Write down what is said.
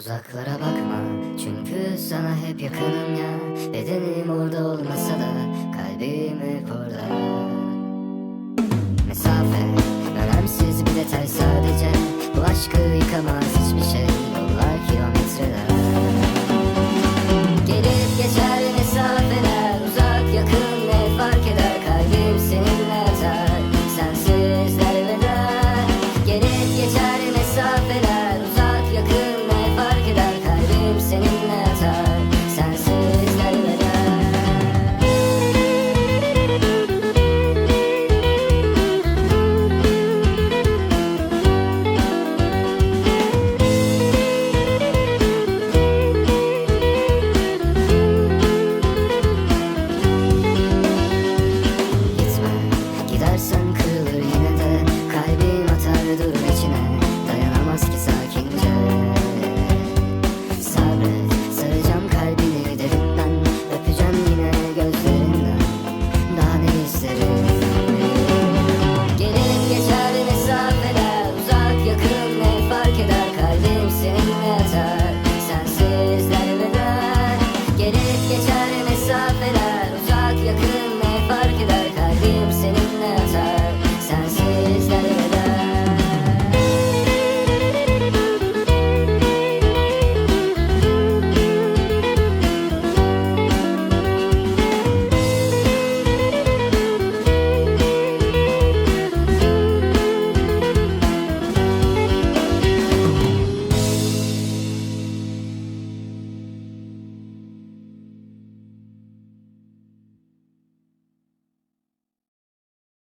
Uzaklara bakma çünkü sana hep yakınım ya. Bedenim orada olmasa da kalbim hep orada Seversen kırılır yine de. Kalbim atar durur içine. Dayanamaz ki sakince. Sabret saracağım kalbini derinden. Öpeceğim yine gözlerinden. Daha ne isterim? Gelelim geçer mesafeler Uzak yakın ne fark eder? Kalbim seninle atar. Sensiz dermeden Gelip geçer